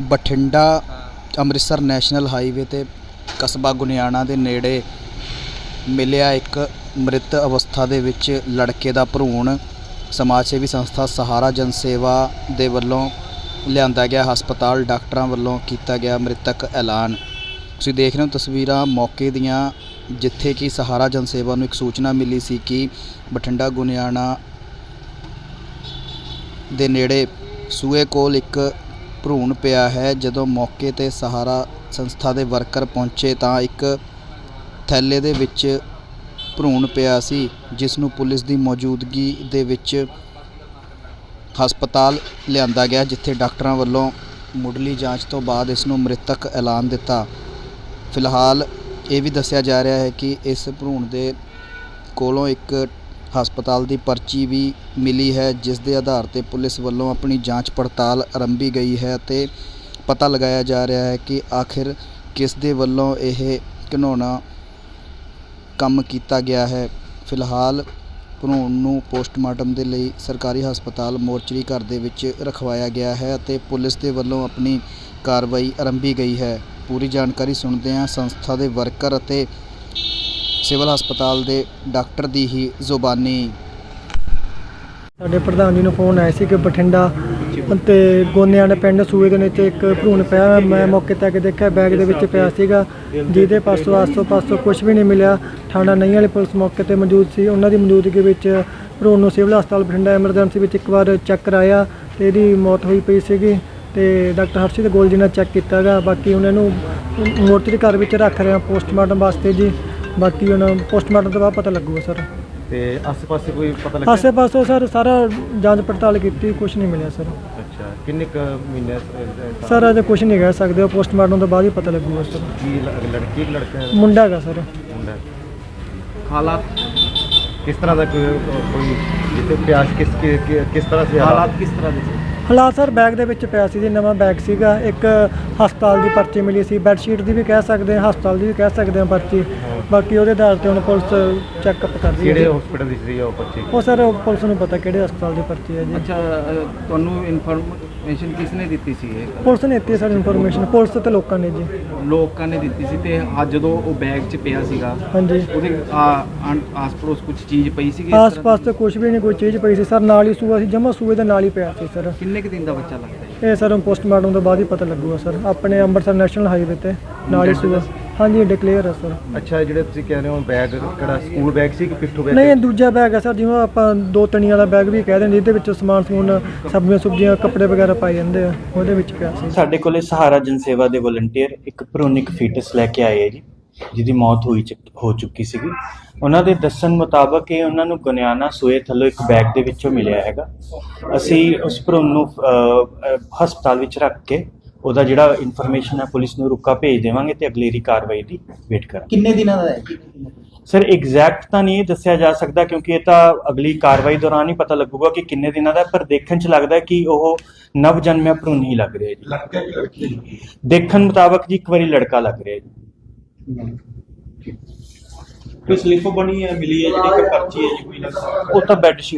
Bathinda Amritsar national highway ਤੇ ਕਸਬਾ ਗੁਨਿਆਣਾ ਦੇ ਨੇੜੇ ਮਿਲਿਆ ਇੱਕ ਮ੍ਰਿਤ ਅਵਸਥਾ ਦੇ ਵਿੱਚ ਲੜਕੇ ਦਾ ਭਰੂਣ ਸਮਾਜ ਸੇਵੀ ਸੰਸਥਾ ਸਹਾਰਾ ਜਨ ਸੇਵਾ ਦੇ ਵੱਲੋਂ ਲਿਆਂਦਾ ਗਿਆ ਹਸਪਤਾਲ ਡਾਕਟਰਾਂ ਵੱਲੋਂ ਕੀਤਾ ਗਿਆ ਮ੍ਰਿਤਕ ਐਲਾਨ। ਤੁਸੀਂ ਦੇਖ ਰਹੇ ਹੋ ਤਸਵੀਰਾਂ ਮੌਕੇ ਦੀਆਂ ਜਿੱਥੇ ਕਿ ਸਹਾਰਾ ਜਨ ਸੇਵਾ ਨੂੰ ਇੱਕ ਸੂਚਨਾ ਮਿਲੀ ਸੀ ਕਿ ਬਠਿੰਡਾ ਗੁਨਿਆਣਾ ਦੇ ਨੇੜੇ ਸੂਏ ਕੋਲ ਇੱਕ ਭਰੂਣ ਪਿਆ ਹੈ। ਜਦੋਂ ਮੌਕੇ ਤੇ ਸਹਾਰਾ ਸੰਸਥਾ ਦੇ ਵਰਕਰ ਪਹੁੰਚੇ ਤਾਂ ਇੱਕ ਥੈਲੇ ਦੇ ਵਿੱਚ ਭਰੂਣ ਪਿਆ ਸੀ, ਜਿਸ ਨੂੰ ਪੁਲਿਸ ਦੀ ਮੌਜੂਦਗੀ ਦੇ ਵਿੱਚ ਹਸਪਤਾਲ ਲਿਆਂਦਾ ਗਿਆ, ਜਿੱਥੇ ਡਾਕਟਰਾਂ ਵੱਲੋਂ ਮੁੱਢਲੀ ਜਾਂਚ ਤੋਂ ਬਾਅਦ ਇਸ ਨੂੰ ਮ੍ਰਿਤਕ ਐਲਾਨ ਦਿੱਤਾ। ਫਿਲਹਾਲ ਇਹ ਵੀ ਦੱਸਿਆ ਜਾ ਰਿਹਾ ਹੈ ਕਿ ਇਸ ਭਰੂਣ ਦੇ ਕੋਲੋਂ ਇੱਕ ਹਸਪਤਾਲ ਦੀ ਪਰਚੀ ਵੀ ਮਿਲੀ ਹੈ, ਜਿਸ ਦੇ ਆਧਾਰ ਤੇ ਪੁਲਿਸ ਵੱਲੋਂ ਆਪਣੀ ਜਾਂਚ ਪੜਤਾਲ ਆਰੰਭੀ ਗਈ ਹੈ ਤੇ ਪਤਾ ਲਗਾਇਆ ਜਾ ਰਿਹਾ ਹੈ ਕਿ ਆਖਿਰ ਕਿਸ ਦੇ ਵੱਲੋਂ ਇਹ ਘਿਨੌਣਾ ਕੰਮ ਕੀਤਾ ਗਿਆ ਹੈ। ਫਿਲਹਾਲ ਭਰੂਣ ਨੂੰ ਪੋਸਟਮਾਰਟਮ ਦੇ ਲਈ ਸਰਕਾਰੀ ਹਸਪਤਾਲ ਮੋਰਚਰੀ ਘਰ ਦੇ ਵਿੱਚ ਰਖਵਾਇਆ ਗਿਆ ਹੈ ਅਤੇ ਪੁਲਿਸ ਦੇ ਵੱਲੋਂ ਆਪਣੀ ਕਾਰਵਾਈ ਆਰੰਭੀ ਗਈ ਹੈ। ਪੂਰੀ ਜਾਣਕਾਰੀ ਸੁਣਦੇ ਹਾਂ ਸੰਸਥਾ ਦੇ ਵਰਕਰ ਅਤੇ ਸਿਵਲ ਹਸਪਤਾਲ ਦੇ ਡਾਕਟਰ ਦੀ ਹੀ ਜ਼ੁਬਾਨੀ। ਸਾਡੇ ਪ੍ਰਧਾਨ ਜੀ ਨੂੰ ਫੋਨ ਆਇਆ ਸੀ ਕਿ ਬਠਿੰਡਾ ਤੇ ਗੋਨਿਆਂ ਦੇ ਪਿੰਡ ਸੂਏ ਦੇ ਵਿੱਚ ਇੱਕ ਭਰੂਣ ਪਿਆ ਮੈਂ ਮੌਕੇ ਤੇ ਆ ਕੇ ਦੇਖਿਆ, ਬੈਗ ਦੇ ਵਿੱਚ ਪਿਆ ਸੀਗਾ। ਜਿਹਦੇ ਪਾਸੋਂ, ਆਸੋ ਪਾਸੋਂ ਕੁਝ ਵੀ ਨਹੀਂ ਮਿਲਿਆ। ਥਾਣਾ ਨਹੀਂ ਵਾਲੀ ਪੁਲਿਸ ਮੌਕੇ ਤੇ ਮੌਜੂਦ ਸੀ। ਉਹਨਾਂ ਦੀ ਮੌਜੂਦਗੀ ਵਿੱਚ ਭਰੂਣ ਨੂੰ ਸਿਵਲ ਹਸਪਤਾਲ ਬਠਿੰਡਾ ਐਮਰਜੈਂਸੀ ਵਿੱਚ ਇੱਕ ਵਾਰ ਚੈੱਕ ਕਰਾਇਆ ਤੇ ਇਹਦੀ ਮੌਤ ਹੋਈ ਪਈ ਸੀਗੀ ਤੇ ਡਾਕਟਰ ਹਰਸ਼ਿਤ ਗੋਲ ਜੀ ਨੇ ਚੈੱਕ ਕੀਤਾ ਗਾ ਬਾਕੀ ਉਹਨਾਂ ਨੂੰ ਮੋਰਚਰੀ ਘਰ ਵਿੱਚ ਰੱਖ ਰਹੇ ਆ ਪੋਸਟਮਾਰਟਮ ਵਾਸਤੇ ਜੀ। ਬਾਕੀ ਹੁਣ ਪੋਸਟਮਾਰਟਮ ਤੋਂ ਬਾਅਦ ਪਤਾ ਲੱਗੂਗਾ ਸਰ। ਤੇ ਆਸ-ਪਾਸੇ ਕੋਈ ਪਤਾ ਲੱਗਿਆ? ਆਸੇ ਪਾਸੋਂ ਸਰ ਸਾਰਾ ਜਾਂਚ ਪੜਤਾਲ ਕੀਤੀ ਕੁਝ ਨਹੀਂ ਮਿਲਿਆ ਸਰ। ਅੱਛਾ ਕਿੰਨੇ ਕੁ ਮਹੀਨੇ ਅਹ, ਸਰ ਅਜੇ ਕੁਝ ਨਹੀਂ ਕਹਿ ਸਕਦੇ ਪੋਸਟਮਾਰਟਮ ਤੋਂ ਬਾਅਦ ਹੀ ਪਤਾ ਲੱਗੂਗਾ ਸਰ। ਕੀ ਲ- ਲੜਕੀ ਕਿ ਲੜਕਾ? ਹੈ? ਮੁੰਡਾ ਹੈਗਾ ਸਰ। ਮੁੰਡਾ। ਹੈ। ਹਾਲਾਤ ਕਿਸ ਤਰ੍ਹਾਂ ਦਾ ਕੋਈ ਕੋਈ ਜਿੱਤੇ ਪਿਆਸ ਕਿਸ ਕਿ- ਕਿ- ਕਿਸ ਤਰ੍ਹਾਂ ਸੇ ਹਾਲਾਤ? ਕਿਸ ਤਰ੍ਹਾਂ ਦੇ ਹਾਲਾਤ ਸਰ ਬੈਗ ਦੇ ਵਿੱਚ ਪਿਆ ਸੀ ਜੀ ਨਵਾਂ ਬੈਗ ਸੀਗਾ। ਇੱਕ ਹਸਪਤਾਲ ਦੀ ਪਰਚੀ ਮਿਲੀ ਸੀ। ਬੈੱਡ ਸ਼ੀਟ ਦੀ ਵੀ ਕਹਿ ਸਕਦੇ ਹਾਂ ਹਸਪਤਾਲ ਦੀ ਵੀ ਕਹਿ ਸਕਦੇ ਹਾਂ ਪਰਚੀ। ਬਾਕੀ ਉਹਦੇ ਆਧਾਰ ਤੇ ਹੁਣ ਪੁਲਿਸ ਚੈੱਕਅਪ ਕਰ ਰਹੀ ਹੈ ਕਿਹੜੇ। ਹਸਪੀਟਲ ਦੀ ਸੀ ਉਹ ਬੱਚੇ ਉਹ ਸਰ ਪੁਲਿਸ ਨੂੰ ਪਤਾ ਕਿਹੜੇ ਹਸਪਤਾਲ ਦੀ ਪਰਚੀ ਹੈ ਜੀ। ਅੱਛਾ ਅ, ਤੁਹਾਨੂੰ ਇਨਫੋਰਮੇਸ਼ਨ ਕਿਸ ਨੇ ਦਿੱਤੀ ਸੀ ਇਹ? ਪੁਲਿਸ ਨੇ ਦਿੱਤੀ ਸਰ ਇਨਫੋਰਮੇਸ਼ਨ ਪੁਲਿਸ ਤੇ ਲੋਕਾਂ ਨੇ ਜੀ। ਲੋਕਾਂ ਨੇ ਦਿੱਤੀ ਸੀ ਤੇ ਅੱਜ ਜਦੋਂ ਉਹ ਬੈਗ 'ਚ ਪਿਆ ਸੀਗਾ ਹਾਂਜੀ। ਉਹਦੇ ਆ- ਆਸ-ਪੜੋਸ ਕੁਝ ਚੀਜ਼ ਪਈ ਸੀਗੀ ਇਸ ਆਸ ਤਰ੍ਹਾਂ ਪਾਸ ਤੇ ਕੁਝ ਵੀ ਨਹੀਂ ਕੋਈ ਚੀਜ਼ ਪਈ ਸੀ। ਸਰ ਨਾਲ ਹੀ ਸੂਆ ਸੀ ਜਮਾ ਸੂਏ ਦੇ ਨਾਲ ਹੀ ਪਿਆ ਸੀ ਸਰ। ਦੀ? ਕਿੰਨੇ ਕੁ ਦਿਨ ਦਾ ਬੱਚਾ ਲੱਗਦਾ ਹੈ? ਇਹ ਸਰ ਪੋਸਟਮਾਰਟਮ ਤੋਂ ਬਾਅਦ ਹੀ ਪਤਾ ਲੱਗੂਗਾ ਸਰ। ਆਪਣੇ ਅੰਮ੍ਰਿਤਸਰ ਨੈਸ਼ਨਲ ਹਾਈਵੇ ਤੇ ਨਾਲ ਹੀ ਸੂਆ। ਹਾਂਜੀ ਡਿਕਲੇਅਰ ਹੈ ਸਰ। ਅੱਛਾ ਜਿਹੜੇ ਤੁਸੀਂ ਕਹਿ ਰਹੇ ਹੋ ਬੈਗ ਕਿਹੜਾ ਸਕੂਲ ਬੈਗ ਸੀ ਕਿ ਪਿੱਠੂ ਬੈਗ ਨਹੀਂ ਇਹ ਦੂਜਾ ਬੈਗ ਹੈ ਸਰ ਜਿਵੇਂ ਆਪਾਂ ਦੋ ਤਣੀ ਵਾਲਾ ਬੈਗ ਵੀ ਕਹਿ ਦਿੰਦੇ ਜਿਹਦੇ ਵਿੱਚ ਸਮਾਨ ਸਮੂਨ ਸਬਜ਼ੀਆਂ ਸੁਬਜ਼ੀਆਂ ਕੱਪੜੇ ਵਗੈਰਾ ਪਾਏ ਜਾਂਦੇ ਆ ਉਹਦੇ ਵਿੱਚ ਪਿਆ ਸੀ। ਸਾਡੇ ਕੋਲੇ ਸਹਾਰਾ ਜਨ ਸੇਵਾ ਦੇ ਵਲੰਟੀਅਰ ਇੱਕ ਭਰੂਣਿਕ ਫੀਟਸ ਲੈ ਕੇ ਆਏ ਹੈ ਜੀ। ਜਿਹਦੀ ਮੌਤ ਹੋਈ ਚੁੱਕ- ਹੋ ਚੁੱਕੀ ਸੀਗੀ। ਉਹਨਾਂ ਦੇ ਦੱਸਣ ਮੁਤਾਬਕ ਇਹ ਉਹਨਾਂ ਨੂੰ ਗੁਨਿਆਣਾ ਸੂਏ ਥੱਲੋਂ ਇੱਕ ਬੈਗ ਦੇ ਵਿੱਚੋਂ ਮਿਲਿਆ ਹੈਗਾ। ਅਸੀਂ ਉਸ ਭਰੂਣ ਨੂੰ ਅਹ, ਅਹ, ਹਸਪਤਾਲ ਵਿੱਚ ਰੱਖ ਕੇ ਉਹਦਾ ਜਿਹੜਾ ਇਨਫੋਰਮੇਸ਼ਨ ਹੈ ਪੁਲਿਸ ਨੂੰ ਰੁਕਾ ਭੇਜ ਦੇਵਾਂਗੇ ਤੇ ਅਗਲੇਰੀ ਕਾਰਵਾਈ ਦੀ ਵੇਟ ਕਰਾਂਗੇ। ਕਿੰਨੇ ਦਿਨਾਂ ਦਾ ਹੈ? ਸਰ ਐਗਜ਼ੈਕਟ ਤਾਂ ਨਹੀਂ ਦੱਸਿਆ ਜਾ ਸਕਦਾ ਕਿਉਂਕਿ ਇਹ ਤਾਂ ਅਗਲੀ ਕਾਰਵਾਈ ਦੌਰਾਨ ਹੀ ਪਤਾ ਲੱਗੂਗਾ ਕਿ ਕਿੰਨੇ ਦਿਨਾਂ ਦਾ ਹੈ, ਪਰ ਦੇਖਣ 'ਚ ਲੱਗਦਾ ਹੈ ਕਿ ਉਹ ਨਵ ਜਨਮਿਆ ਭਰੂਣ ਹੀ ਲੱਗ ਰਿਹਾ ਜੀ। ਲੜਕਾ ਕਿ ਲੜਕੀ? ਦੇਖਣ ਮੁਤਾਬਕ ਜੀ ਇੱਕ ਵਾਰੀ ਲੜਕਾ ਲੱਗ ਰਿਹਾ ਜੀ। ਕੋਈ ਸਲਿੱਪ ਬਣੀ ਹੈ, ਮਿਲੀ ਹੈ ਜਿਹੜੀ ਕੋਈ ਪਰਚੀ ਹੈ ਜੀ, ਕੋਈ ਨਾ ਉਹ ਤਾਂ ਬੈੱਡ ਸ਼ੀਟ